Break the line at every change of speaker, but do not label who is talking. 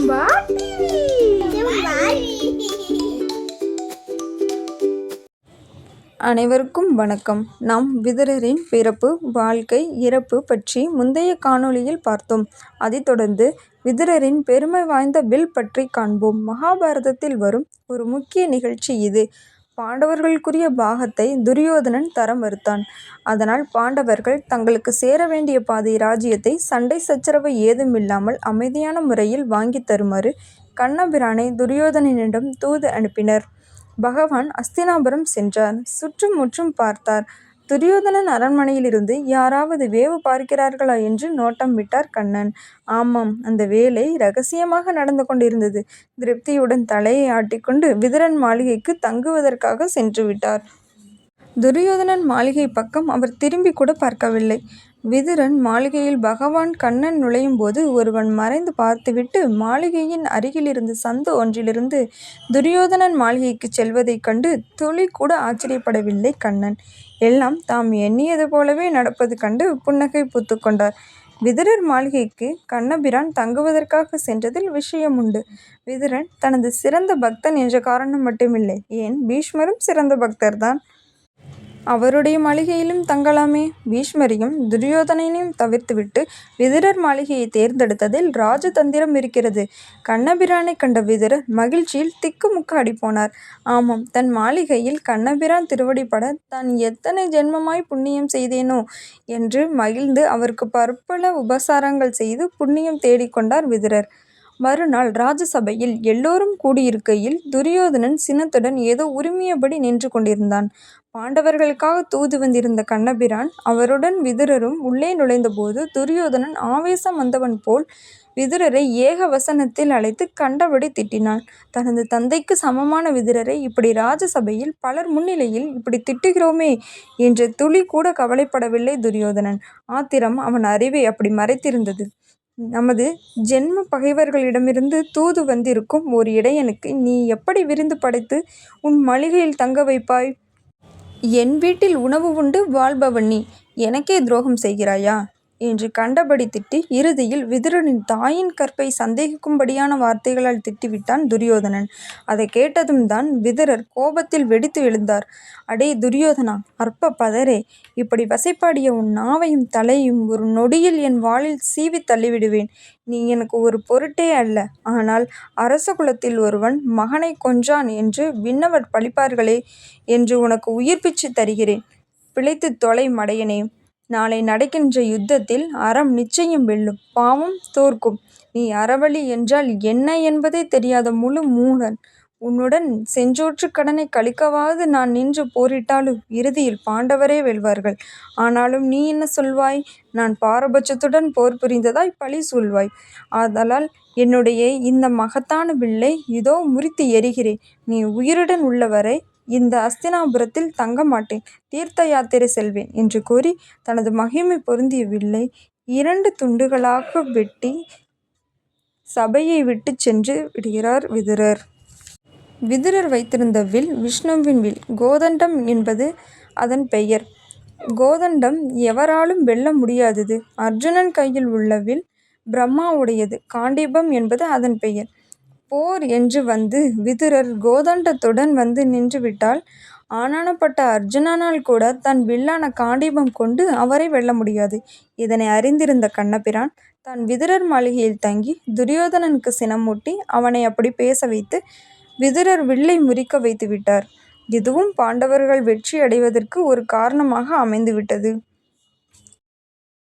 ஜெம்பா
அனைவருக்கும் வணக்கம். நாம் விதரரின் பிறப்பு வாழ்க்கை இறப்பு பற்றி முந்தைய காணொளியில் பார்த்தோம். அதைத் தொடர்ந்து விதுரரின் பெருமை வாய்ந்த வில் பற்றி காண்போம். மகாபாரதத்தில் வரும் ஒரு முக்கிய நிகழ்ச்சி இது. பாண்டவர்களுக்குரிய பாகத்தை துரியோதனன் தர மறுத்தான். அதனால் பாண்டவர்கள் தங்களுக்கு சேர வேண்டிய பாதை ராஜ்யத்தை சண்டை சச்சரவு ஏதுமில்லாமல் அமைதியான முறையில் வாங்கி தருமாறு கண்ணபிரானை துரியோதனனிடம் தூது அனுப்பினர். பகவான் அஸ்தினாபுரம் சென்றார். சுற்றும் முற்றும் பார்த்தார். துரியோதனன் அரண்மனையிலிருந்து யாராவது வேவு பார்க்கிறார்களா என்று நோட்டம் விட்டார் கண்ணன். ஆமாம் அந்த வேலை ரகசியமாக நடந்து கொண்டிருந்தது. திருப்தியுடன் தலையை ஆட்டிக்கொண்டு விதுரன் மாளிகைக்கு தங்குவதற்காக சென்று விட்டார். துரியோதனன் மாளிகை பக்கம் அவர் திரும்பி கூட பார்க்கவில்லை. விதுரன் மாளிகையில் பகவான் கண்ணன் நுழையும் போது ஒருவன் மறைந்து பார்த்துவிட்டு மாளிகையின் அருகிலிருந்து சந்து ஒன்றிலிருந்து துரியோதனன் மாளிகைக்கு செல்வதைக் கண்டு துளி கூட ஆச்சரியப்படவில்லை கண்ணன். எல்லாம் தாம் எண்ணியது போலவே நடப்பது கண்டு புன்னகை பூத்துக்கொண்டார் விதுரர் மாளிகைக்கு கண்ணபிரான் தங்குவதற்காக சென்றதில் விஷயம் உண்டு. விதுரன் தனது சிறந்த பக்தன் என்ற காரணம் மட்டுமில்லை. ஏன்? பீஷ்மரும் சிறந்த பக்தர்தான். அவருடைய மாளிகையிலும் தங்கலாமே. பீஷ்மரையும் துரியோதனையும் தவிர்த்துவிட்டு விதிரர் மாளிகையை தேர்ந்தெடுத்ததில் ராஜதந்திரம் இருக்கிறது. கண்ணபிரானை கண்ட விதிரர் மகிழ்ச்சியில் திக்குமுக்காடி போனார் ஆமாம் தன் மாளிகையில் கண்ணபிரான் திருவடிப்பட தான் எத்தனை ஜென்மமாய் புண்ணியம் செய்தேனோ என்று மகிழ்ந்து அவருக்கு பற்பல உபசாரங்கள் செய்து புண்ணியம் தேடிக்கொண்டார் விதிரர். மறுநாள் ராஜசபையில் எல்லோரும் கூடியிருக்கையில் துரியோதனன் சினத்துடன் ஏதோ உரிமையபடி நின்று கொண்டிருந்தான். பாண்டவர்களுக்காக தூது வந்திருந்த கண்ணபிரான் அவருடன் விதுரரும் உள்ளே நுழைந்தபோது துரியோதனன் ஆவேசம் வந்தவன் போல் விதுரரை ஏக வசனத்தில் அழைத்து கண்டபடி திட்டினான். தனது தந்தைக்கு சமமான விதுரரை இப்படி ராஜசபையில் பலர் முன்னிலையில் இப்படி திட்டுகிறோமே என்று துளி கூட கவலைப்படவில்லை துரியோதனன். ஆத்திரம் அவன் அறிவை அப்படி மறைத்திருந்தது. நமது ஜென்ம பகைவர்களிடமிருந்து தூது வந்திருக்கும் ஒரு இடையனுக்கு நீ எப்படி விருந்து படைத்து உன் மளிகையில் தங்க வைப்பாய்? என் வீட்டில் உணவு உண்டு வாழ்பவன் நீ. எனக்கே துரோகம் செய்கிறாயா? என்று கண்டபடி திட்டி இறுதியில் விதுரனின் தாயின் கற்பை சந்தேகிக்கும்படியான வார்த்தைகளால் திட்டிவிட்டான் துரியோதனன். அதை கேட்டதும் தான் விதுரர் கோபத்தில் வெடித்து எழுந்தார். அடே துரியோதனா அற்ப பதரே இப்படி வசைப்பாடிய உன் நாவையும் தலையும் ஒரு நொடியில் என் வாளில் சீவி தள்ளிவிடுவேன். நீ எனக்கு ஒரு பொருட்டே அல்ல. ஆனால் அரச குலத்தில் ஒருவன் மகனை கொன்றான் என்று விண்ணவர் பழிப்பார்களே என்று உனக்கு உயிர் பிச்சு தருகிறேன். பிழைத்து தொலை மடையனே நாளை நடக்கின்ற யுத்தத்தில் அறம் நிச்சயம் வெல்லும் பாவம் தோற்கும். நீ அறவழி என்றால் என்ன என்பதே தெரியாத முழு மூடன். உன்னுடன் செஞ்சோற்று கடனை கழிக்கவாவது நான் நின்று போரிட்டாலும் இறுதியில் பாண்டவரே வெல்வார்கள். ஆனாலும் நீ என்ன சொல்வாய்? நான் பாரபட்சத்துடன் போர் புரிந்ததாய் பழி சொல்வாய் ஆதலால் என்னுடைய இந்த மகத்தான வில்லை இதோ முறித்து எறிகிறேன். நீ உயிருடன் உள்ளவரை இந்த அஸ்தினாபுரத்தில் தங்க மாட்டேன் தீர்த்த யாத்திரை செல்வேன் என்று கூறி தனது மகிமை பொருந்திய வில்லை. இரண்டு துண்டுகளாக வெட்டி சபையை விட்டு சென்று விடுகிறார் விதுரர். விதுரர் வைத்திருந்த வில் விஷ்ணுவின் வில் கோதண்டம் என்பது அதன் பெயர். கோதண்டம் எவராலும் வெல்ல முடியாதது. அர்ஜுனன் கையில் உள்ள வில் பிரம்மாவுடையது காண்டீபம் என்பது அதன் பெயர். போர் என்று வந்து விதுரர் கோதண்டத்துடன் வந்து நின்றுவிட்டால் ஆனானப்பட்ட அர்ஜுனனால் கூட தன் வில்லான காண்டீபம் கொண்டு அவரை வெல்ல முடியாது. இதனை அறிந்திருந்த கண்ணபிரான் தான் விதுரர் மாளிகையில் தங்கி துரியோதனனுக்கு சினமூட்டி அவனை அப்படி பேச வைத்து விதுரர் வில்லை முறிக்க வைத்து விட்டார் இதுவும் பாண்டவர்கள் வெற்றி அடைவதற்கு ஒரு காரணமாக அமைந்துவிட்டது.